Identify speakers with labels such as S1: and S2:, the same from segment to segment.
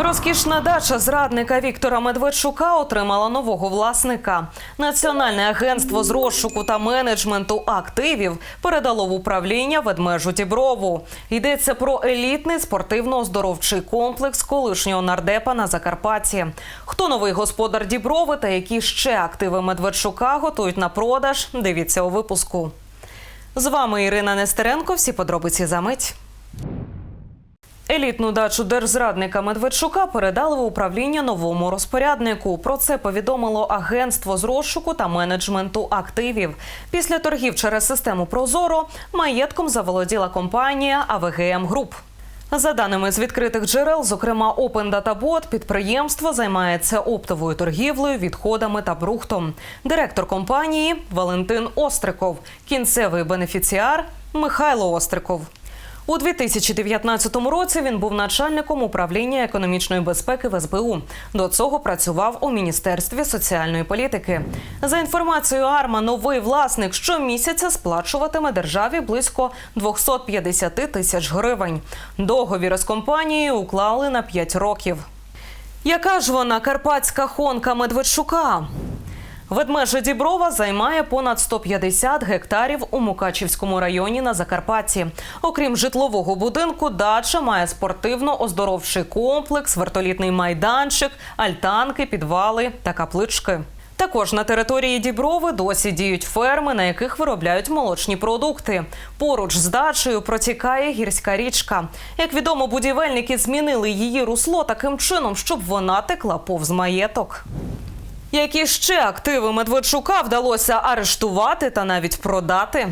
S1: Розкішна дача зрадника Віктора Медведчука отримала нового власника. Національне агентство з розшуку та менеджменту активів передало в управління ведмежу Діброву. Йдеться про елітний спортивно-оздоровчий комплекс колишнього нардепа на Закарпатті. Хто новий господар Діброви та які ще активи Медведчука готують на продаж? Дивіться у випуску. З вами Ірина Нестеренко. Всі подробиці за мить. Елітну дачу держзрадника Медведчука передали в управління новому розпоряднику. Про це повідомило агентство з розшуку та менеджменту активів. Після торгів через систему Прозоро маєтком заволоділа компанія АВГМ Груп. За даними з відкритих джерел, зокрема Open Data Bot, підприємство займається оптовою торгівлею, відходами та брухтом. Директор компанії Валентин Остриков, кінцевий бенефіціар Михайло Остриков. У 2019 році він був начальником управління економічної безпеки в СБУ. До цього працював у міністерстві соціальної політики. За інформацією АРМА, новий власник щомісяця сплачуватиме державі близько 250 тисяч гривень. Договір з компанією уклали на 5 років. Яка ж вона карпатська хонка Медведчука? Ведмежа Діброва займає понад 150 гектарів у Мукачівському районі на Закарпатті. Окрім житлового будинку, дача має спортивно-оздоровчий комплекс, вертолітний майданчик, альтанки, підвали та каплички. Також на території Діброви досі діють ферми, на яких виробляють молочні продукти. Поруч з дачею протікає гірська річка. Як відомо, будівельники змінили її русло таким чином, щоб вона текла повз маєток. Які ще активи Медведчука вдалося арештувати та навіть продати?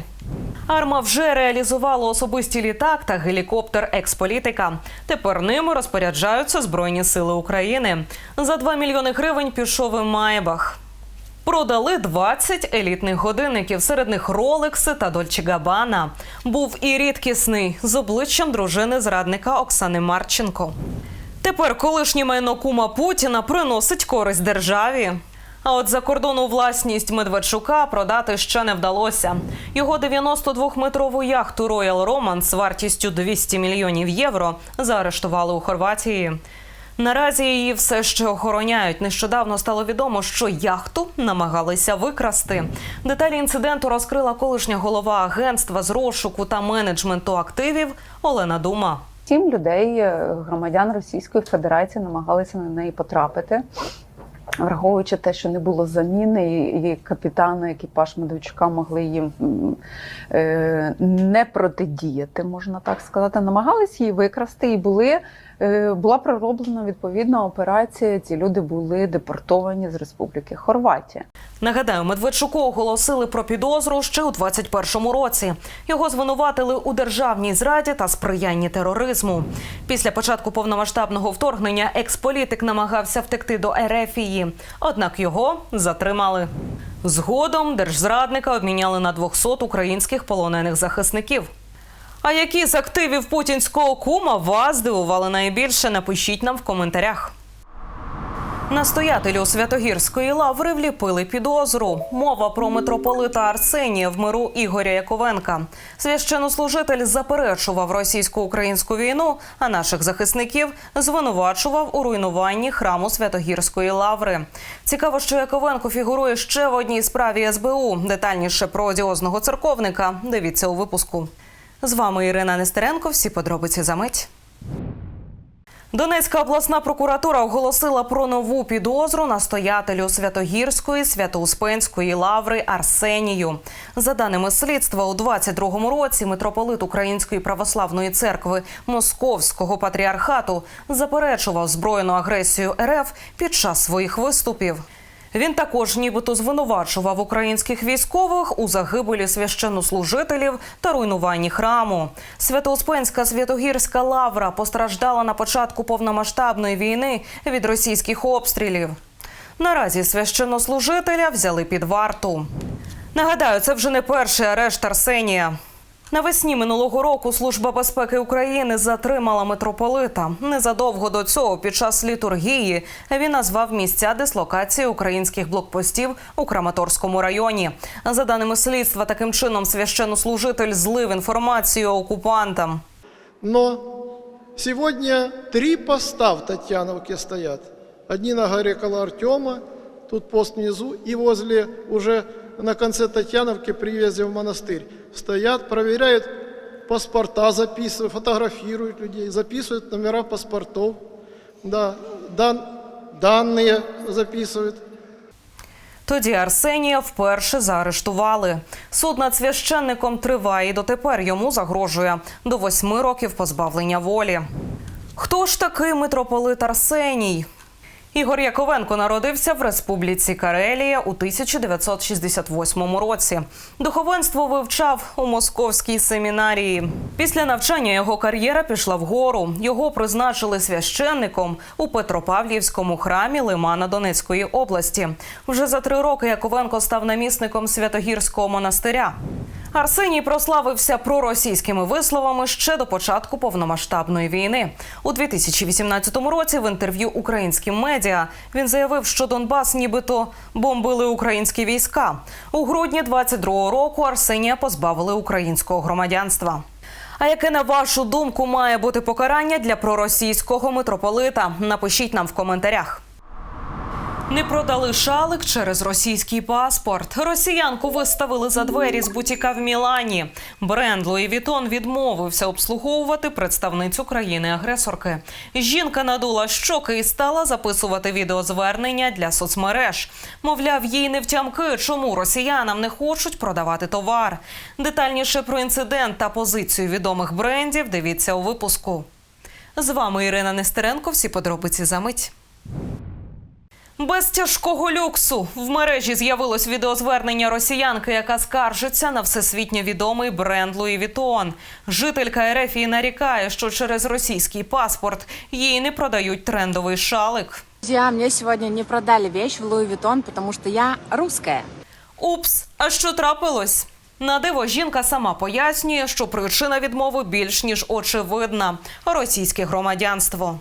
S1: Арма вже реалізувала особисті літак та гелікоптер експолітика. Тепер ними розпоряджаються Збройні Сили України. За 2 мільйони гривень пішов і Майбах. Продали 20 елітних годинників, серед них Ролекси та Дольче Габана. Був і рідкісний з обличчям дружини зрадника Оксани Марченко. Тепер колишнє майно кума Путіна приносить користь державі. А от закордонну власність Медведчука продати ще не вдалося. Його 92-метрову яхту Royal Romance вартістю 200 мільйонів євро заарештували у Хорватії. Наразі її все ще охороняють. Нещодавно стало відомо, що яхту намагалися викрасти. Деталі інциденту розкрила колишня голова агентства з розшуку та менеджменту активів Олена Дума.
S2: Сім людей, е, громадян Російської Федерації, намагалися на неї потрапити. Враховуючи те, що не було заміни, і капітани екіпаж Медведчука могли їм е, не протидіяти, можна так сказати, намагались її викрасти, і були, була пророблена відповідна операція. Ці люди були депортовані з Республіки Хорватія.
S1: Нагадаю, Медведчуку оголосили про підозру ще у 21-му році. Його звинуватили у державній зраді та сприянні тероризму. Після початку повномасштабного вторгнення експолітик намагався втекти до Ерефії, однак його затримали. Згодом держзрадника обміняли на 200 українських полонених захисників. А які з активів путінського кума вас здивували найбільше? Напишіть нам в коментарях. Настоятелю Святогірської лаври вліпили підозру. Мова про митрополита Арсенія в миру Ігоря Яковенка. Священнослужитель заперечував російсько-українську війну, а наших захисників звинувачував у руйнуванні храму Святогірської лаври. Цікаво, що Яковенко фігурує ще в одній справі СБУ. Детальніше про одіозного церковника. Дивіться у випуску. З вами Ірина Нестеренко. Всі подробиці за мить. Донецька обласна прокуратура оголосила про нову підозру настоятелю Святогірської Свято-Успенської лаври Арсенію. За даними слідства, у 22-му році митрополит Української православної церкви Московського патріархату заперечував збройну агресію РФ під час своїх виступів. Він також нібито звинувачував українських військових у загибелі священнослужителів та руйнуванні храму. Свято-Успенська Святогірська лавра постраждала на початку повномасштабної війни від російських обстрілів. Наразі священнослужителя взяли під варту. Нагадаю, це вже не перший арешт Арсенія. Навесні минулого року Служба безпеки України затримала митрополита. Незадовго до цього, під час літургії, він назвав місця дислокації українських блокпостів у Краматорському районі. За даними слідства, таким чином священнослужитель злив інформацію окупантам.
S3: Но Сегодня три поста в Татьяновке стоят. Одни на горе около Артема, тут пост внизу, и возле уже на конце Татьяновки при въезде в монастырь Стоят, проверяют паспорта, записывают, фотографируют людей, записывают номера паспортов, да, дан- данные записывают.
S1: Тоді Арсенія вперше заарештували. Суд над священником триває і дотепер йому загрожує до восьми років позбавлення волі. Хто ж такий митрополит Арсеній? Ігор Яковенко народився в Республіці Карелія у 1968 році. Духовенство вивчав у московській семінарії. Після навчання його кар'єра пішла вгору. Його призначили священником у Петропавлівському храмі Лимана Донецької області. Вже за три роки Яковенко став намісником Святогірського монастиря. Арсеній прославився проросійськими висловами ще до початку повномасштабної війни. У 2018 році в інтерв'ю українським медіа він заявив, що Донбас нібито бомбили українські війська. У грудні 22-го року Арсенія позбавили українського громадянства. А яке на вашу думку має бути покарання для проросійського митрополита? Напишіть нам в коментарях. Не продали шалик через російський паспорт. Росіянку виставили за двері з бутіка в Мілані. Бренд Луї Вітон відмовився обслуговувати представницю країни-агресорки. Жінка надула щоки і стала записувати відеозвернення для соцмереж. Мовляв, їй не втямки, чому росіянам не хочуть продавати товар. Детальніше про інцидент та позицію відомих брендів дивіться у випуску. З вами Ірина Нестеренко. Всі подробиці за мить. Без тяжкого люксу в мережі з'явилось відеозвернення росіянки, яка скаржиться на всесвітньо відомий бренд Луї Вітон. Жителька Ерефії нарікає, що через російський паспорт їй не продають трендовий шалик.
S4: Друзья, мне сегодня не продали вещь в Луи Виттон, потому что я русская.
S1: Упс, а що трапилось? На диво жінка сама пояснює, що причина відмови більш ніж очевидна російське громадянство.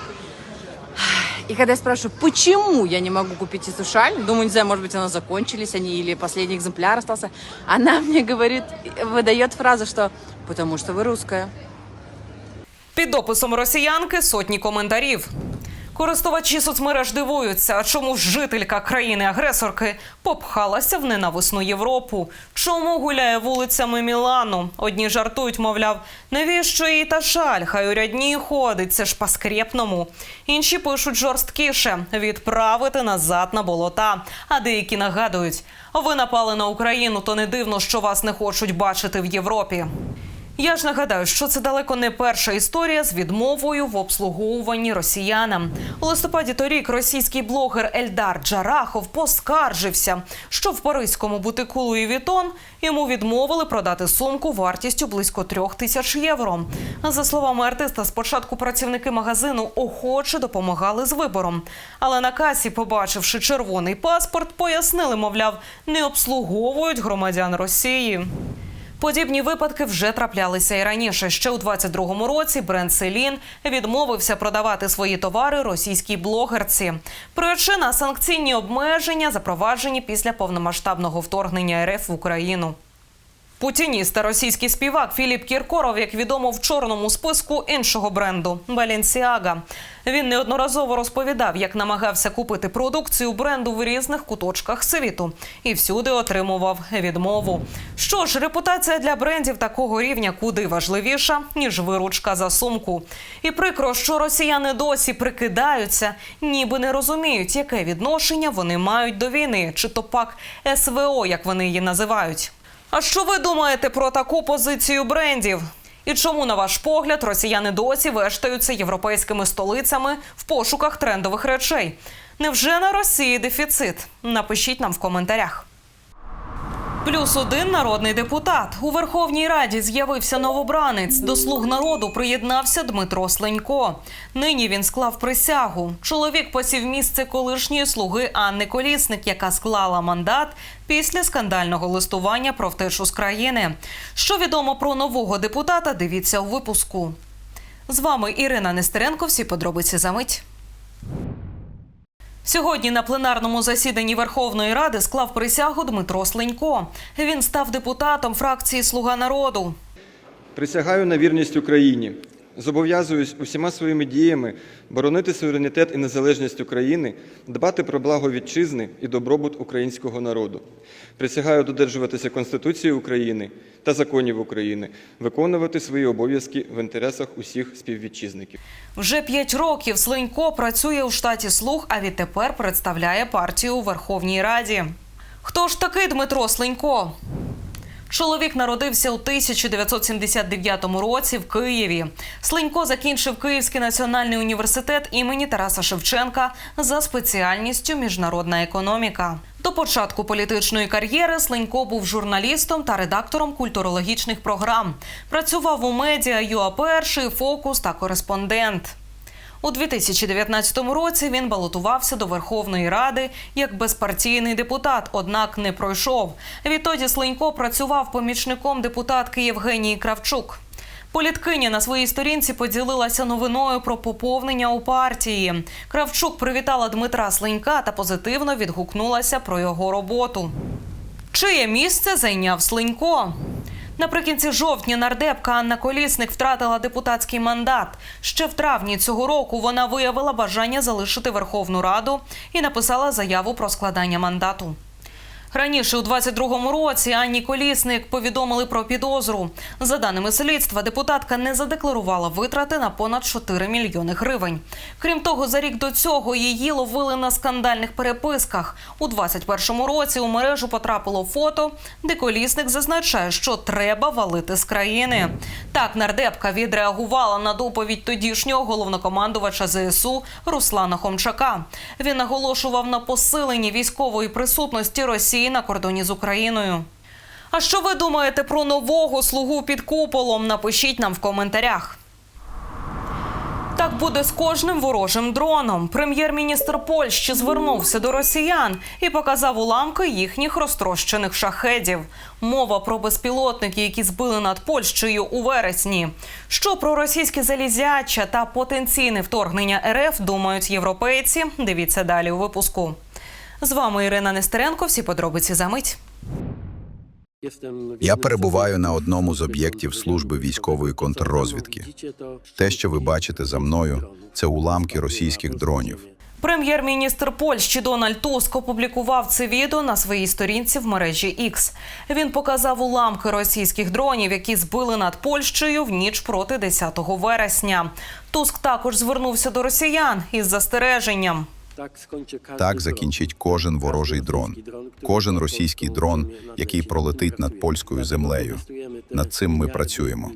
S4: И когда я спрашиваю, почему я не могу купить эту шаль, думаю, не знаю, может быть, она закончились, они или последний экземпляр остался, она мне говорит, выдает фразу, что «потому что вы русская».
S1: Під дописом росіянки сотні коментарів. Користувачі соцмереж дивуються, чому жителька країни-агресорки попхалася в ненависну Європу? Чому гуляє вулицями Мілану? Одні жартують, мовляв, навіщо їй та шаль? Хай у рядній ходить, це ж по-скрєпному. Інші пишуть жорсткіше відправити назад на болота. А деякі нагадують, ви напали на Україну, то не дивно, що вас не хочуть бачити в Європі. Я ж нагадаю, що це далеко не перша історія з відмовою в обслуговуванні росіянам. У листопаді торік російський блогер Ельдар Джарахов поскаржився, що в паризькому бутику Луї Вітон йому відмовили продати сумку вартістю близько трьох тисяч євро. За словами артиста, спочатку працівники магазину охоче допомагали з вибором. Але на касі, побачивши червоний паспорт, пояснили, мовляв, не обслуговують громадян Росії. Подібні випадки вже траплялися і раніше. Ще у 22-му році бренд Селін відмовився продавати свої товари російській блогерці. Причина санкційні обмеження, запроваджені після повномасштабного вторгнення РФ в Україну. Путініст та російський співак Філіп Кіркоров, як відомо, в чорному списку іншого бренду Balenciaga. Він неодноразово розповідав, як намагався купити продукцію бренду в різних куточках світу і всюди отримував відмову. Що ж, репутація для брендів такого рівня куди важливіша ніж виручка за сумку. І прикро, що росіяни досі прикидаються, ніби не розуміють, яке відношення вони мають до війни, чи то пак СВО, як вони її називають. А що ви думаєте про таку позицію брендів? І чому, на ваш погляд, росіяни досі вештаються європейськими столицями в пошуках трендових речей? Невже на Росії дефіцит? Напишіть нам в коментарях. Плюс один народний депутат у Верховній Раді з'явився новобранець. До слуг народу приєднався Дмитро Сленько. Нині він склав присягу. Чоловік посів місце колишньої слуги Анни Колісник, яка склала мандат після скандального листування про втечу з країни. Що відомо про нового депутата? Дивіться у випуску. З вами Ірина Нестеренко. Всі подробиці за мить. Сьогодні на пленарному засіданні Верховної Ради склав присягу Дмитро Сленько. Він став депутатом фракції Слуга народу.
S5: Присягаю на вірність Україні. Зобов'язуюсь усіма своїми діями боронити суверенітет і незалежність України, дбати про благо вітчизни і добробут українського народу. Присягаю додержуватися Конституції України та законів України, виконувати свої обов'язки в інтересах усіх співвітчизників.
S1: Вже п'ять років Сленько працює у штаті Слуг, а відтепер представляє партію у Верховній Раді. Хто ж такий Дмитро Сленько? Чоловік народився у 1979 році в Києві. Сленько закінчив Київський національний університет імені Тараса Шевченка за спеціальністю міжнародна економіка. До початку політичної кар'єри Сленько був журналістом та редактором культурологічних програм. Працював у медіа ЮА Перший, Фокус та Кореспондент. У 2019 році він балотувався до Верховної Ради як безпартійний депутат, однак не пройшов. Відтоді Сленько працював помічником депутатки Євгенії Кравчук. Політкиня на своїй сторінці поділилася новиною про поповнення у партії. Кравчук привітала Дмитра Сленька та позитивно відгукнулася про його роботу. Чиє місце зайняв Сленько? Наприкінці жовтня нардепка Анна Колісник втратила депутатський мандат. Ще в травні цього року вона виявила бажання залишити Верховну Раду і написала заяву про складання мандату. Раніше у 22-му році Анні Колісник повідомили про підозру. За даними слідства, депутатка не задекларувала витрати на понад 4 мільйони гривень. Крім того, за рік до цього її ловили на скандальних переписках. У 21-му році у мережу потрапило фото, де Колісник зазначає, що треба валити з країни. Так нардепка відреагувала на доповідь тодішнього головнокомандувача ЗСУ Руслана Хомчака. Він наголошував на посиленні військової присутності Росії на кордоні з Україною. А що ви думаєте про нового слугу під куполом? Напишіть нам в коментарях. Так буде з кожним ворожим дроном. Прем'єр-міністр Польщі звернувся до росіян і показав уламки їхніх розтрощених шахедів. Мова про безпілотники, які збили над Польщею у вересні. Що про російські залізяча та потенційне вторгнення РФ думають європейці? Дивіться далі у випуску. З вами Ірина Нестеренко. Всі подробиці за мить.
S6: Я перебуваю на одному з об'єктів служби військової контррозвідки. Те, що ви бачите за мною, це уламки російських дронів.
S1: Прем'єр-міністр Польщі Дональд Туск опублікував це відео на своїй сторінці в мережі X. Він показав уламки російських дронів, які збили над Польщею в ніч проти 10 вересня. Туск також звернувся до росіян із застереженням.
S6: Так закінчить кожен ворожий дрон, кожен російський дрон, який пролетить над польською землею. Над цим ми працюємо.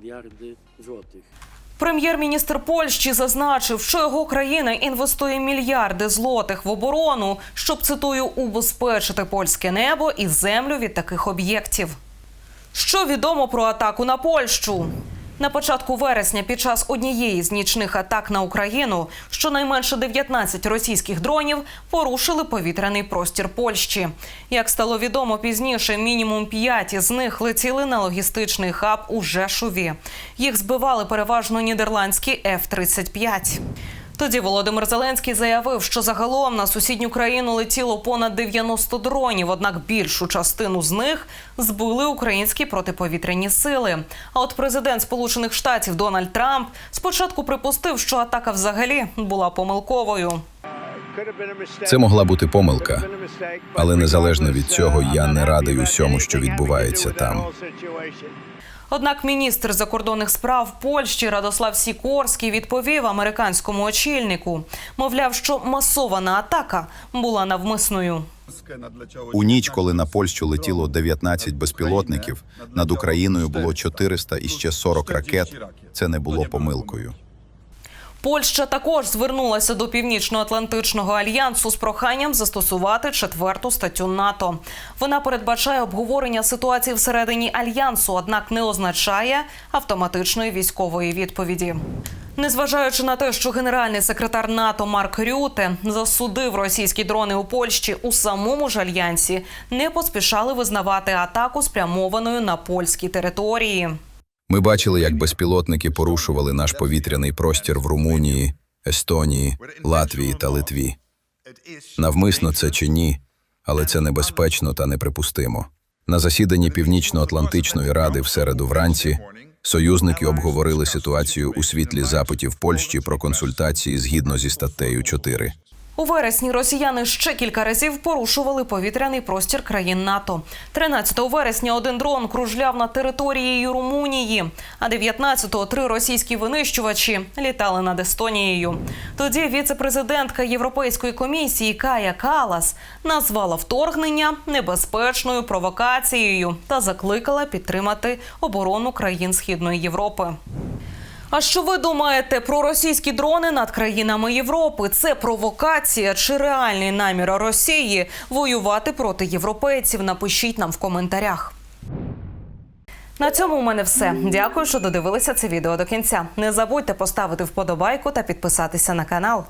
S1: Прем'єр-міністр Польщі зазначив, що його країна інвестує мільярди злотих в оборону, щоб цитую убезпечити польське небо і землю від таких об'єктів. Що відомо про атаку на Польщу? На початку вересня, під час однієї з нічних атак на Україну, щонайменше 19 російських дронів порушили повітряний простір Польщі. Як стало відомо пізніше, мінімум 5 із них летіли на логістичний хаб у Жешуві. Їх збивали переважно нідерландські F-35. Тоді Володимир Зеленський заявив, що загалом на сусідню країну летіло понад 90 дронів, однак більшу частину з них збили українські протиповітряні сили. А от президент Сполучених Штатів Дональд Трамп спочатку припустив, що атака взагалі була помилковою.
S6: Це могла бути помилка, але незалежно від цього, я не радий усьому, що відбувається там.
S1: Однак міністр закордонних справ Польщі Радослав Сікорський відповів американському очільнику. Мовляв, що масована атака була навмисною.
S6: У ніч, коли на Польщу летіло 19 безпілотників, над Україною було 400 і ще 40 ракет. Це не було помилкою.
S1: Польща також звернулася до Північно-Атлантичного альянсу з проханням застосувати четверту статтю НАТО. Вона передбачає обговорення ситуації всередині альянсу, однак не означає автоматичної військової відповіді. Незважаючи на те, що генеральний секретар НАТО Марк Рюте засудив російські дрони у Польщі у самому ж альянсі, не поспішали визнавати атаку спрямованою на польські території.
S6: Ми бачили, як безпілотники порушували наш повітряний простір в Румунії, Естонії, Латвії та Литві. Навмисно це чи ні, але це небезпечно та неприпустимо. На засіданні Північно-Атлантичної ради в середу вранці союзники обговорили ситуацію у світлі запитів Польщі про консультації згідно зі статтею 4.
S1: У вересні росіяни ще кілька разів порушували повітряний простір країн НАТО. 13 вересня один дрон кружляв над територією Румунії, а 19-го три російські винищувачі літали над Естонією. Тоді віце-президентка Європейської комісії Кая Калас назвала вторгнення небезпечною провокацією та закликала підтримати оборону країн Східної Європи. А що ви думаєте про російські дрони над країнами Європи? Це провокація чи реальний намір Росії воювати проти європейців? Напишіть нам в коментарях. На цьому у мене все. Дякую, що додивилися це відео до кінця. Не забудьте поставити вподобайку та підписатися на канал.